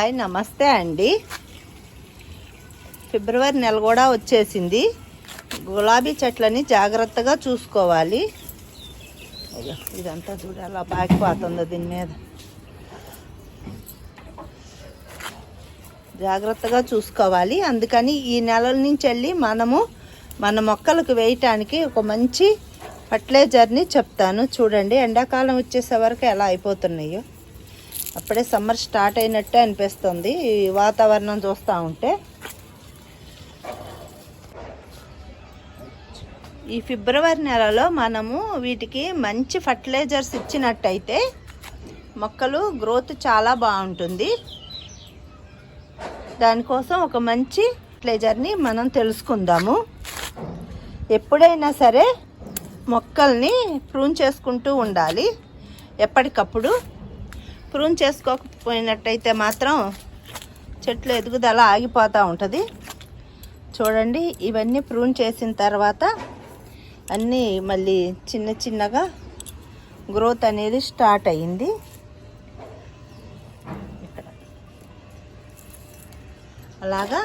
Hi నమస్తే అండి. ఫిబ్రవరి నెల కూడా వచ్చేసింది. గులాబీ చెట్లని జాగ్రత్తగా చూసుకోవాలి. ఇదంతా చూడాలా అలా పాకిపోతుందో దీని మీద. జాగ్రత్తగా చూసుకోవాలి. అందుకని ఈ నెలల నుంచి వెళ్ళి మనము మన మొక్కలకు వేయటానికి ఒక మంచి ఫర్టిలైజర్ని చెప్తాను. చూడండి ఎండాకాలం వచ్చేసే వరకు ఎలా అయిపోతున్నాయో. అప్పుడే సమ్మర్ స్టార్ట్ అయినట్టే అనిపిస్తుంది. ఈ వాతావరణం చూస్తూ ఉంటే. ఈ ఫిబ్రవరి నెలలో మనము వీటికి మంచి ఫర్టిలైజర్స్ ఇచ్చినట్టయితే మొక్కలు గ్రోత్ చాలా బాగుంటుంది. దానికోసం ఒక మంచి ఫర్టిలైజర్ని మనం తెలుసుకుందాము. ఎప్పుడైనా సరే మొక్కల్ని ప్రూన్ చేసుకుంటూ ఉండాలి. ఎప్పటికప్పుడు ప్రూన్ చేసుకోకపోయినట్టయితే మాత్రం చెట్లు ఎదుగుదల ఆగిపోతూ ఉంటుంది. చూడండి ఇవన్నీ ప్రూన్ చేసిన తర్వాత అన్నీ మళ్ళీ చిన్న చిన్నగా గ్రోత్ అనేది స్టార్ట్ అయ్యింది. అలాగా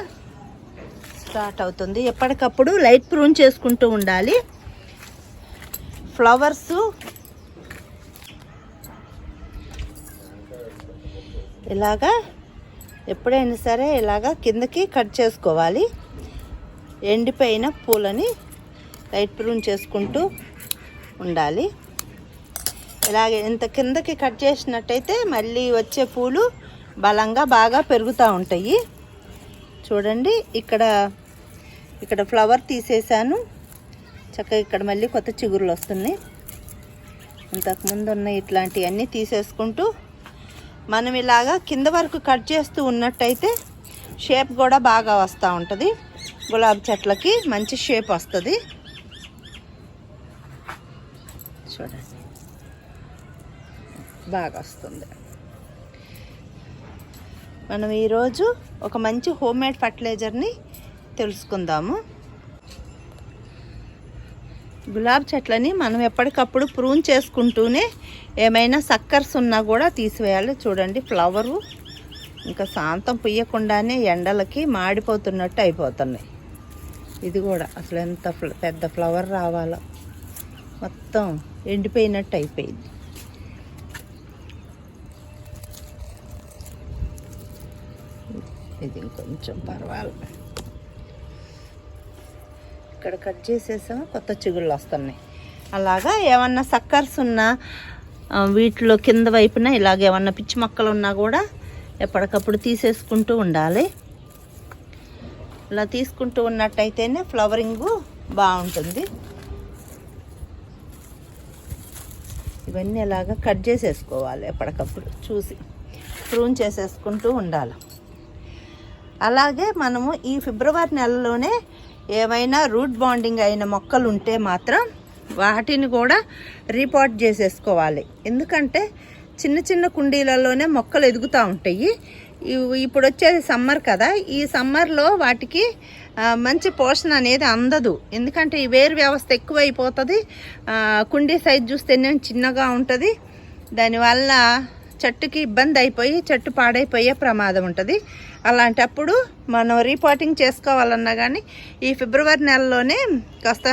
స్టార్ట్ అవుతుంది. ఎప్పటికప్పుడు లైట్ ప్రూన్ చేసుకుంటూ ఉండాలి. ఫ్లవర్స్ ఇలాగా ఎప్పుడైనా సరే ఇలాగా కిందకి కట్ చేసుకోవాలి. ఎండిపోయిన పూలని లైట్ ప్రూన్ చేసుకుంటూ ఉండాలి. ఇలాగే ఇంత కిందకి కట్ చేసినట్టయితే మళ్ళీ వచ్చే పూలు బలంగా బాగా పెరుగుతూ ఉంటాయి. చూడండి ఇక్కడ ఇక్కడ ఫ్లవర్ తీసేసాను చక్కగా ఇక్కడ మళ్ళీ కొత్త చిగురులు వస్తున్నాయి. ఇంతకుముందు ఉన్న ఇట్లాంటివన్నీ తీసేసుకుంటూ మనం ఇలాగా కింద వరకు కట్ చేస్తూ ఉన్నట్టయితే షేప్ కూడా బాగా వస్తూ ఉంటుంది. గులాబీ చెట్లకి మంచి షేప్ వస్తుంది. చూడండి. బాగా వస్తుంది. మనం ఈరోజు ఒక మంచి హోమ్ మేడ్ ఫర్టిలైజర్ని తెలుసుకుందాము. గులాబ్ చెట్లని మనం ఎప్పటికప్పుడు ప్రూన్ చేసుకుంటూనే ఏమైనా సక్కర్స్ ఉన్నా కూడా తీసివేయాలి. చూడండి ఫ్లవరు ఇంకా శాంతం పుయ్యకుండానే ఎండలకి మాడిపోతున్నట్టు అయిపోతున్నాయి. ఇది కూడా అసలు ఎంత ఫ్ల- పెద్ద ఫ్లవర్ రావాలో. మొత్తం ఎండిపోయినట్టు అయిపోయింది. ఇది ఇంకొంచెం పర్వాలేదు ఇక్కడ కట్ చేసేసాము. కొత్త చిగుళ్ళు వస్తున్నాయి. అలాగా ఏమన్నా సక్కర్స్ ఉన్నా వీటిలో కింద వైపున ఇలాగ ఏమన్నా పిచ్చి మొక్కలు ఉన్నా కూడా ఎప్పటికప్పుడు తీసేసుకుంటూ ఉండాలి. ఇలా తీసుకుంటూ ఉన్నట్టయితేనే ఫ్లవరింగ్ బాగుంటుంది. ఇవన్నీ ఇలాగ కట్ చేసేసుకోవాలి ఎప్పటికప్పుడు చూసి. ప్రూన్ చేసేసుకుంటూ ఉండాలి. అలాగే మనము ఈ ఫిబ్రవరి నెలలోనే ఏమైనా రూట్ బాండింగ్ అయిన మొక్కలు ఉంటే మాత్రం వాటిని కూడా రీపాట్ చేసేసుకోవాలి. ఎందుకంటే చిన్న చిన్న కుండీలలోనే మొక్కలు ఎదుగుతూ ఉంటాయి. ఇవి- ఇప్పుడు వచ్చేది సమ్మర్ కదా ఈ సమ్మర్లో వాటికి మంచి పోషణ అనేది అందదు. ఎందుకంటే ఈ వేరు వ్యవస్థ ఎక్కువైపోతుంది. కుండీ సైజ్ చూస్తేనే చిన్నగా ఉంటుంది. దానివల్ల చెట్టుకి ఇబ్బంది అయిపోయి చెట్టు పాడైపోయే ప్రమాదం ఉంటుంది. అలాంటప్పుడు మనం రీపాటింగ్ చేసుకోవాలన్నా కానీ ఈ ఫిబ్రవరి నెలలోనే కాస్త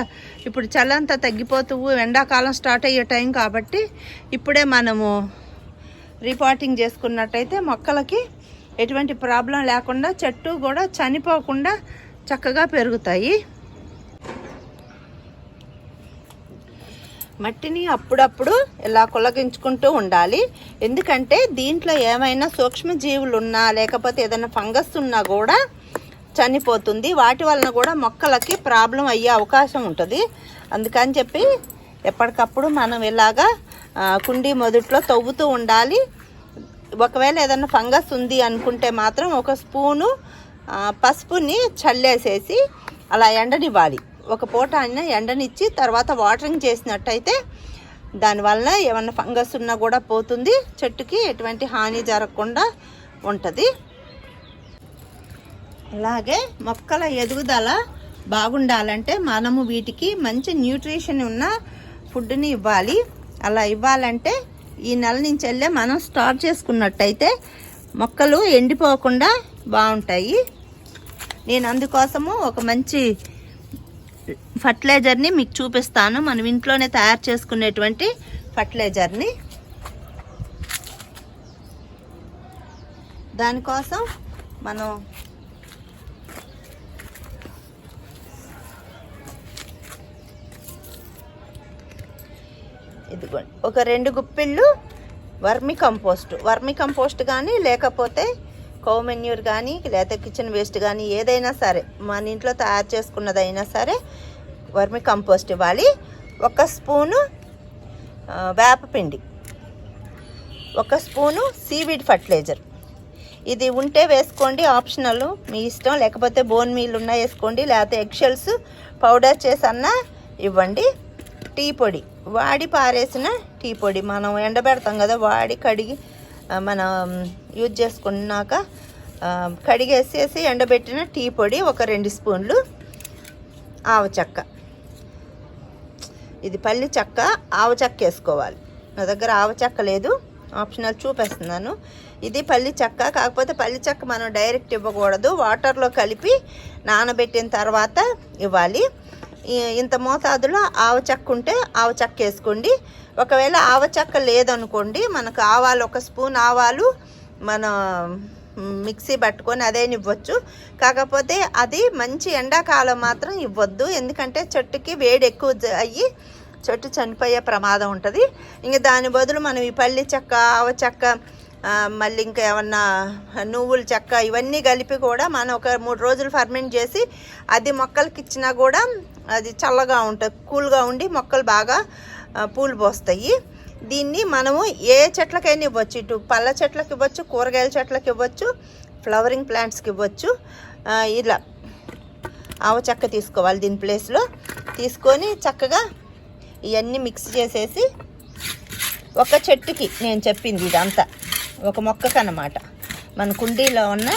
ఇప్పుడు చల్లంతా తగ్గిపోతూ ఎండాకాలం స్టార్ట్ అయ్యే టైం కాబట్టి ఇప్పుడే మనము రీపాటింగ్ చేసుకున్నట్టయితే మొక్కలకి ఎటువంటి ప్రాబ్లం లేకుండా చెట్టు కూడా చనిపోకుండా చక్కగా పెరుగుతాయి. మట్టిని అప్పుడప్పుడు ఇలా కులగించుకుంటూ ఉండాలి. ఎందుకంటే దీంట్లో ఏమైనా సూక్ష్మజీవులు ఉన్నా లేకపోతే ఏదైనా ఫంగస్ ఉన్నా కూడా చనిపోతుంది. వాటి వలన కూడా మొక్కలకి ప్రాబ్లం అయ్యే అవకాశం ఉంటుంది. అందుకని చెప్పి ఎప్పటికప్పుడు మనం ఇలాగా కుండీ మొదట్లో తవ్వుతూ ఉండాలి. ఒకవేళ ఏదైనా ఫంగస్ ఉంది అనుకుంటే మాత్రం ఒక స్పూను పసుపుని చల్లేసేసి అలా ఎండనివ్వాలి. ఒక పూట అయినా ఎండనిచ్చి తర్వాత వాటరింగ్ చేసినట్టయితే దానివల్ల ఏమన్నా ఫంగస్ ఉన్నా కూడా పోతుంది. చెట్టుకి ఎటువంటి హాని జరగకుండా ఉంటుంది. అలాగే మొక్కల ఎదుగుదల బాగుండాలంటే మనము వీటికి మంచి న్యూట్రిషన్ ఉన్న ఫుడ్ని ఇవ్వాలి. అలా ఇవ్వాలంటే ఈ నెల నుంచి వెళ్ళే మనం స్టార్ట్ చేసుకున్నట్టయితే మొక్కలు ఎండిపోకుండా బాగుంటాయి. నేను అందుకోసము ఒక మంచి ఫర్టిలైజర్ని మీకు చూపిస్తాను. మనం ఇంట్లోనే తయారు చేసుకునేటువంటి ఫర్టిలైజర్ని. దానికోసం మనం ఇదిగోండి. ఒక రెండు గుప్పిళ్ళు వర్మి కంపోస్ట్. వర్మి కంపోస్ట్ కానీ లేకపోతే కౌ మెన్యూర్ కానీ లేకపోతే కిచెన్ వేస్ట్ కానీ ఏదైనా సరే మన ఇంట్లో తయారు చేసుకున్నదైనా సరే వర్మి కంపోస్ట్ ఇవ్వాలి. ఒక స్పూను వేపపిండి ఒక స్పూను సీవీడ్ ఫర్టిలైజర్ ఇది ఉంటే వేసుకోండి ఆప్షనల్ మీ ఇష్టం. లేకపోతే బోన్ మీల్ ఉన్నా వేసుకోండి లేకపోతే ఎగ్షెల్స్ పౌడర్ చేసి అన్నా ఇవ్వండి. టీ పొడి. వాడి పారేసిన టీ పొడి. మనం ఎండబెడతాం కదా వాడి కడిగి మనం యూజ్ చేసుకున్నాక కడిగేసేసి ఎండబెట్టిన టీ పొడి ఒక రెండు స్పూన్లు ఆవచక్క ఇది పల్లి చెక్క ఆవ చెక్క వేసుకోవాలి. నా దగ్గర ఆవ చెక్క లేదు ఆప్షనల్ చూపిస్తున్నాను. ఇది పల్లి చెక్క కాకపోతే పల్లి చెక్క మనం డైరెక్ట్ ఇవ్వకూడదు. వాటర్లో కలిపి నానబెట్టిన తర్వాత ఇవ్వాలి. ఇంత మోతాదులో ఆవ చెక్క ఉంటే ఆవ చెక్క వేసుకోండి. ఒకవేళ ఆవ చెక్క లేదనుకోండి మనకు ఆవాలు ఒక స్పూన్ ఆవాలు మన మిక్సీ పట్టుకొని అదే ఇవ్వచ్చు. కాకపోతే అది మంచి ఎండాకాలం మాత్రం ఇవ్వద్దు. ఎందుకంటే చెట్టుకి వేడి ఎక్కువ అయ్యి చెట్టు చనిపోయే ప్రమాదం ఉంటుంది. ఇంక దాని బదులు మనం ఈ పల్లి చెక్క ఆవ చెక్క మళ్ళీ ఇంకా ఏమన్నా నువ్వుల చెక్క ఇవన్నీ కలిపి కూడా మనం ఒక మూడు రోజులు ఫర్మెంట్ చేసి అది మొక్కలకి ఇచ్చినా కూడా అది చల్లగా ఉంటుంది కూల్గా ఉండి మొక్కలు బాగా పూలు పోస్తాయి. దీన్ని మనము ఏ చెట్లకైనా ఇవ్వచ్చు. ఇటు పళ్ళ చెట్లకి ఇవ్వచ్చు కూరగాయల చెట్లకి ఇవ్వచ్చు ఫ్లవరింగ్ ప్లాంట్స్కి ఇవ్వచ్చు. ఇలా ఆవ చెక్క తీసుకోవాలి దీని ప్లేస్లో. తీసుకొని చక్కగా ఇవన్నీ మిక్స్ చేసేసి ఒక చెట్టుకి నేను చెప్పింది ఇదంతా. ఒక మొక్కకు అన్నమాట. మన కుండీలో ఉన్న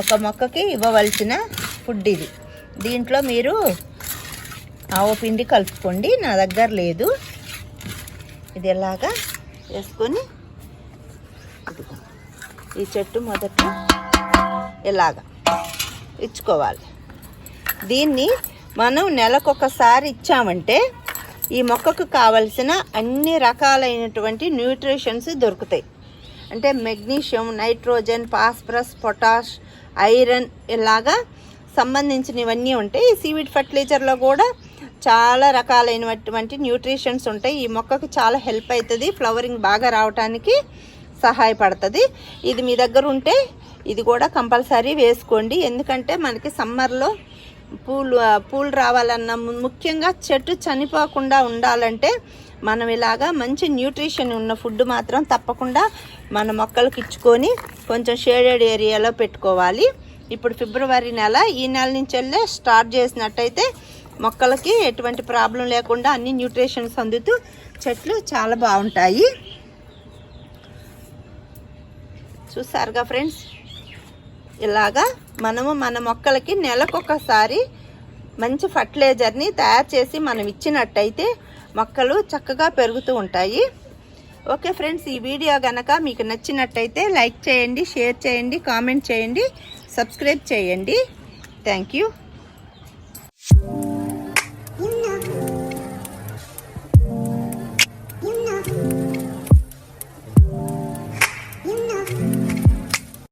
ఒక మొక్కకి ఇవ్వవలసిన ఫుడ్ ఇది. దీంట్లో మీరు ఆవు పిండి కలుపుకోండి. నా దగ్గర లేదు. ఇది ఎలాగా? వేసుకొని ఇదిగో. ఈ చెట్టు మొదట ఇలాగా ఇచ్చుకోవాలి. దీన్ని మనం నెలకొకసారి ఇచ్చామంటే ఈ మొక్కకు కావలసిన అన్ని రకాలైనటువంటి న్యూట్రిషన్స్ దొరుకుతాయి. అంటే magnesium nitrogen phosphorus potash iron ఇలాగా సంబంధించినవన్నీ ఉంటాయి. ఈ సీవిడ్ ఫర్టిలైజర్లో కూడా చాలా రకాలైనటువంటి న్యూట్రిషన్స్ ఉంటాయి. ఈ మొక్కకు చాలా హెల్ప్ అవుతుంది ఫ్లవరింగ్ బాగా రావడానికి సహాయపడుతుంది. ఇది మీ దగ్గర ఉంటే ఇది కూడా కంపల్సరీ వేసుకోండి. ఎందుకంటే మనకి సమ్మర్లో పూలు పూలు రావాలన్న ము- ముఖ్యంగా చెట్టు చనిపోకుండా ఉండాలంటే మనం ఇలాగా మంచి న్యూట్రిషన్ ఉన్న ఫుడ్ మాత్రం తప్పకుండా మన మొక్కలకు ఇచ్చుకొని కొంచెం షేడెడ్ ఏరియాలో పెట్టుకోవాలి. ఇప్పుడు ఫిబ్రవరి నెల ఈ నెల నుంచి వెళ్ళే స్టార్ట్ చేసినట్టయితే మొక్కలకి ఎటువంటి ప్రాబ్లం లేకుండా అన్ని న్యూట్రిషన్స్ అందుతూ చెట్లు చాలా బాగుంటాయి. చూసారుగా ఫ్రెండ్స్? ఇలాగా మనము మన మొక్కలకి నెలకొకసారి మంచి ఫర్టిలైజర్ని తయారు చేసి మనం ఇచ్చినట్టయితే మొక్కలు చక్కగా పెరుగుతూ ఉంటాయి. ఓకే ఫ్రెండ్స్ ఈ వీడియో కనుక మీకు నచ్చినట్టయితే లైక్ చేయండి షేర్ చేయండి కామెంట్ చేయండి సబ్స్క్రైబ్ చేయండి. Thank you.